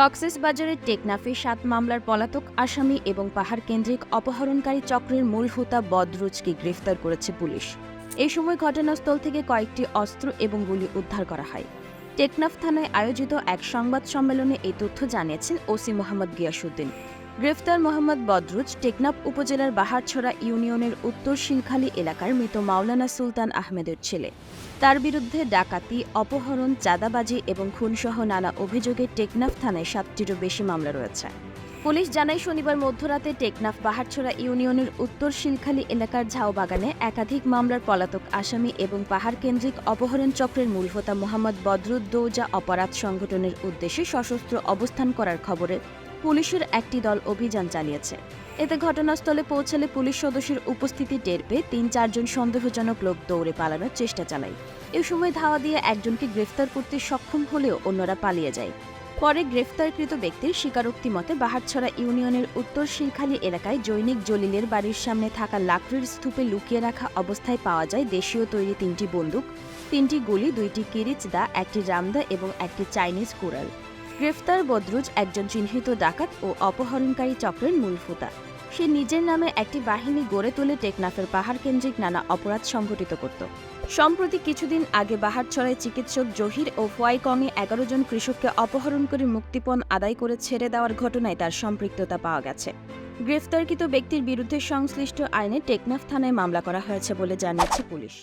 কক্সেস বাজারের টেকনাফে সাত মামলার পলাতক আসামি এবং পাহাড় কেন্দ্রিক অপহরণকারী চক্রের মূল হোতা বদরুজকে গ্রেফতার করেছে পুলিশ। এই সময় ঘটনাস্থল থেকে কয়েকটি অস্ত্র এবং গুলি উদ্ধার করা হয়। টেকনাফ থানায় আয়োজিত এক সংবাদ সম্মেলনে এই তথ্য জানিয়েছেন ওসি মোহাম্মদ গিয়াসুদ্দিন গ্রেফতার মোহাম্মদ বদরুজ টেকনাফ উপজেলার বাহারছড়া ইউনিয়নের উত্তর শিলখালী এলাকার মৃত মাওলানা সুলতান আহমেদের ছেলে। তার বিরুদ্ধে ডাকাতি, অপহরণ, চাঁদাবাজি এবং খুনসহ নানা অভিযোগে টেকনাফ থানায় সাতটিরও বেশি মামলা রয়েছে। পুলিশ জানায়, শনিবার মধ্যরাতে টেকনাফ পাহাড়ছড়া ইউনিয়নের উত্তর শিলখালী এলাকার ঝাও বাগানে একাধিক মামলার পলাতক আসামি এবং পাহাড় কেন্দ্রিক অপহরণ চক্রের মূল হোতা মোহাম্মদ বদরুদ্দৌজা অপরাধ সংগঠনের উদ্দেশ্যে সশস্ত্র অবস্থান করার খবরে পুলিশের একটি দল অভিযান চালিয়েছে। এতে ঘটনাস্থলে পৌঁছালে পুলিশ সদস্যের উপস্থিতি টের পেয়ে তিন চারজন সন্দেহজনক লোক দৌড়ে পালানোর চেষ্টা চালায়। এ সময় ধাওয়া দিয়ে একজনকে গ্রেফতার করতে সক্ষম হলেও অন্যরা পালিয়ে যায়। পরে গ্রেফতারকৃত ব্যক্তির স্বীকারোক্তি মতে বাহারছড়া ইউনিয়নের উত্তর শিলখালী এলাকায় জৈনিক জলিলের বাড়ির সামনে থাকা লাকড়ির স্তূপে লুকিয়ে রাখা অবস্থায় পাওয়া যায় দেশীয় তৈরি তিনটি বন্দুক, তিনটি গুলি, দুইটি কিরিচ, দা, একটি রামদা এবং একটি চাইনিজ কুড়াল। গ্রেফতার বদরুজ একজন চিহ্নিত ডাকাত ও অপহরণকারী চক্রের মূল ফুতা সে নিজের নামে একটি বাহিনী গড়ে তুলে টেকনাফের পাহাড় কেন্দ্রিক নানা অপরাধ সংঘটিত করত। সম্প্রতি কিছুদিন আগে বাহারছড়ায় চিকিৎসক জহির ও ফোয়াইকংয়ে এগারো জন কৃষককে অপহরণ করে মুক্তিপণ আদায় করে ছেড়ে দেওয়ার ঘটনায় তার সম্পৃক্ততা পাওয়া গেছে। গ্রেফতারকৃত ব্যক্তির বিরুদ্ধে সংশ্লিষ্ট আইনে টেকনাফ থানায় মামলা করা হয়েছে বলে জানিয়েছে পুলিশ।